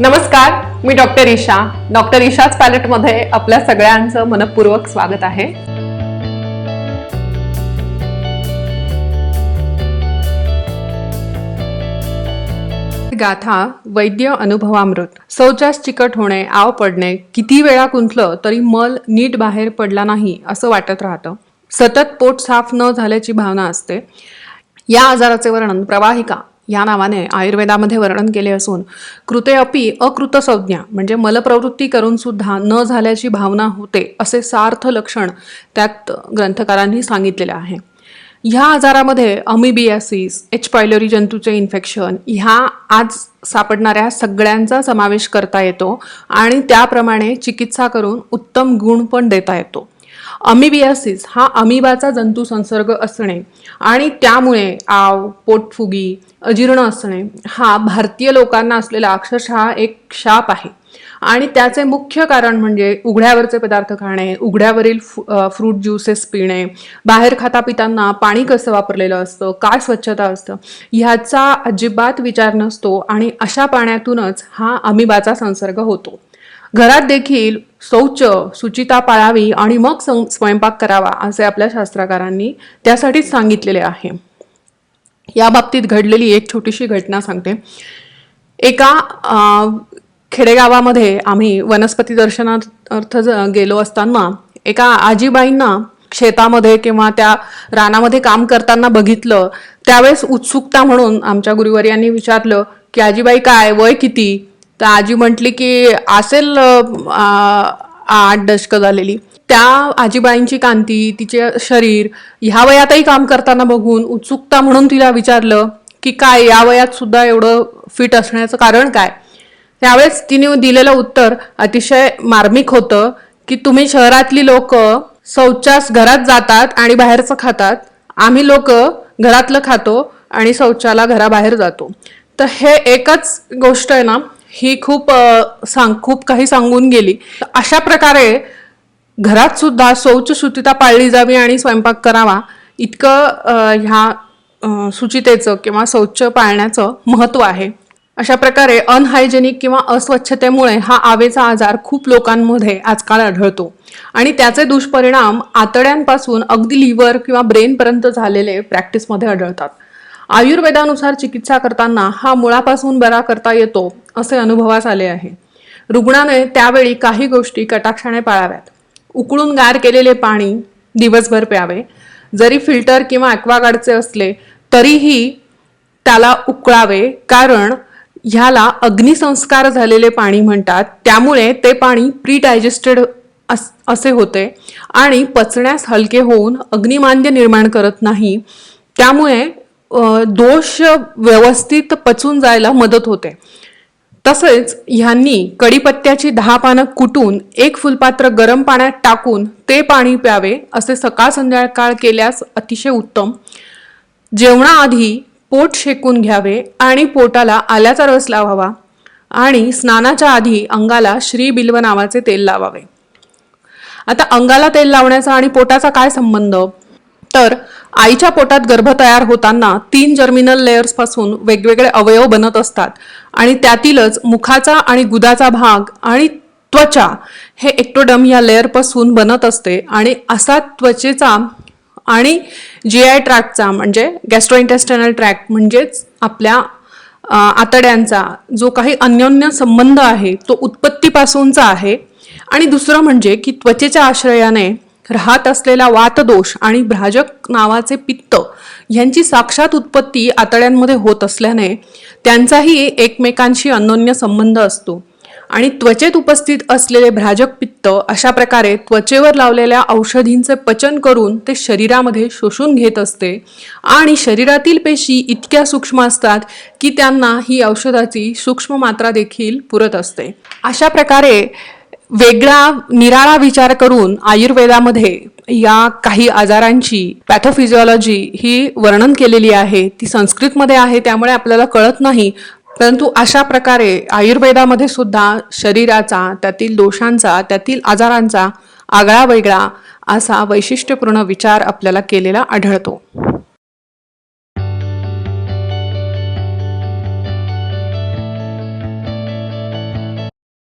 नमस्कार मी doctor Isha. Doctor ईशाच पॅलेटमध्ये आपल्या सगळ्यांचं मनपूर्वक स्वागत आहे. गाथा वैद्य अनुभवामृत. शौचास चिकट होणे आव पडणे किती वेळा गुंतलं तरी मल नीट बाहेर पडला नाही असं वाटत राहतं. सतत पोट साफ न झाल्याची भावना असते. या आजाराचे वर्णन प्रवाहिका या नावाने आयुर्वेदामध्ये वर्णन केले असून कृते अपि अकृत संज्ञा म्हणजे मलप्रवृत्ती करून सुद्धा न झाल्याची भावना होते असे सार्थ लक्षण त्यात ग्रंथकारांनी सांगितलेले आहे. ह्या आजारामध्ये अमिबियासिस एच पायलोरी जंतूचे इन्फेक्शन ह्या आज सापडणाऱ्या सगळ्यांचा समावेश करता येतो आणि त्याप्रमाणे चिकित्सा करून उत्तम गुण पण देता येतो. अमिबियासिस हा अमिबाचा जंतू संसर्ग असणे आणि त्यामुळे आव पोटफुगी अजीर्ण असणे हा भारतीय लोकांना असलेला अक्षरशः एक शाप आहे. आणि त्याचे मुख्य कारण म्हणजे उघड्यावरचे पदार्थ खाणे उघड्यावरील फ्रूट ज्युसेस पिणे बाहेर खाता पिताना पाणी कसं वापरलेलं असतं काय स्वच्छता असतं ह्याचा अजिबात विचार नसतो आणि अशा पाण्यातूनच हा अमिबाचा संसर्ग होतो. घरात देखील शौच शुचिता पाळावी आणि मग सं- स्वयंपाक करावा असे आपल्या शास्त्रकारांनी त्यासाठीच सांगितलेले आहे. या बाबतीत घडलेली एक छोटीशी घटना सांगते. एका खेडेगावामध्ये आम्ही वनस्पती दर्शनार्थ ज- गेलो असताना एका आजीबाईंना शेतामध्ये किंवा त्या रानामध्ये काम करताना बघितलं. त्यावेळेस उत्सुकता म्हणून आमच्या गुरुवार्यांनी विचारलं की आजीबाई काय? वय किती? तर आजी म्हटली की असेल आठ दशकं झालेली. त्या आजीबाईंची कांती तिचे शरीर ह्या वयातही काम करताना बघून उत्सुकता म्हणून तिला विचारलं की काय या वयात सुद्धा एवढं फिट असण्याचं कारण काय? त्यावेळेस तिने दिलेलं उत्तर अतिशय मार्मिक होतं की तुम्ही शहरातली लोक शौचास घरात जातात आणि बाहेरचं खातात. आम्ही लोक घरातलं खातो आणि शौचाला घराबाहेर जातो. तर हे एकच गोष्ट आहे ना ही खूप सांग खूप काही सांगून गेली. तर अशा प्रकारे घरात सुद्धा शौच शुचिता पाळली जावी आणि स्वयंपाक करावा इतकं ह्या शुचितेचं किंवा शौच पाळण्याचं महत्त्व आहे. अशा प्रकारे अनहायजेनिक किंवा अस्वच्छतेमुळे हा आवेचा आजार खूप लोकांमध्ये आजकाल आढळतो. आणि त्याचे दुष्परिणाम आतड्यांपासून अगदी लिव्हर किंवा ब्रेनपर्यंत झालेले प्रॅक्टिसमध्ये आढळतात. आयुर्वेदानुसार चिकित्सा करताना हा मुळापासून बरा करता येतो असे अनुभवास आले आहे. रुग्णाने त्यावेळी काही गोष्टी कटाक्षाने पाळाव्यात. उकळून गार केलेले पाणी दिवसभर प्यावे. जरी फिल्टर किंवा ॲक्वागार्डचे असले तरीही त्याला उकळावे कारण ह्याला अग्निसंस्कार झालेले पाणी म्हणतात. त्यामुळे ते पाणी प्री डायजेस्टेड असे होते आणि पचण्यास हलके होऊन अग्निमान्य निर्माण करत नाही. त्यामुळे दोष व्यवस्थित पचून जायला मदत होते. तसेच ह्यांनी कडीपत्त्याची दहा पानं कुटून एक फुलपात्र गरम पाण्यात टाकून ते पाणी प्यावे असे सकाळ संध्याकाळ केल्यास अतिशय उत्तम. जेवणाआधी पोट शेकून घ्यावे आणि पोटाला आल्याचा रस लावावा आणि स्नानाच्या आधी अंगाला श्री बिल्व नावाचे तेल लावावे. आता अंगाला तेल लावण्याचा आणि पोटाचा काय संबंध? तर आईच्या पोटात गर्भ तयार होताना तीन जर्मिनल लेयर्सपासून वेगवेगळे अवयव बनत असतात. आणि त्यातीलच मुखाचा आणि गुदाचा भाग आणि त्वचा हे एक्टोडम या लेअरपासून बनत असते. आणि असा त्वचेचा आणि जी आय ट्रॅकचा म्हणजे गॅस्ट्रोइंटेस्टनल ट्रॅक म्हणजेच आपल्या आतड्यांचा जो काही अन्योन्य संबंध आहे तो उत्पत्तीपासूनचा आहे. आणि दुसरं म्हणजे की त्वचेच्या आश्रयाने राहत असलेला वातदोष आणि भ्राजक नावाचे पित्त यांची साक्षात उत्पत्ती आतड्यांमध्ये होत असल्याने त्यांचाही एकमेकांशी अनन्य संबंध असतो. आणि त्वचेत उपस्थित असलेले भ्राजक पित्त अशा प्रकारे त्वचेवर लावलेल्या औषधींचे पचन करून ते शरीरामध्ये शोषून घेत असते. आणि शरीरातील पेशी इतक्या सूक्ष्म असतात की त्यांना ही औषधाची सूक्ष्म मात्रा देखील पुरत असते. अशा प्रकारे वेगळा निराळा विचार करून आयुर्वेदामध्ये या काही आजारांची पॅथोफिजिओलॉजी ही वर्णन केलेली आहे ती संस्कृतमध्ये आहे त्यामुळे आपल्याला कळत नाही. परंतु अशा प्रकारे आयुर्वेदामध्ये सुद्धा शरीराचा त्यातील दोषांचा त्यातील आजारांचा आगळा वेगळा असा वैशिष्ट्यपूर्ण विचार आपल्याला केलेला आढळतो.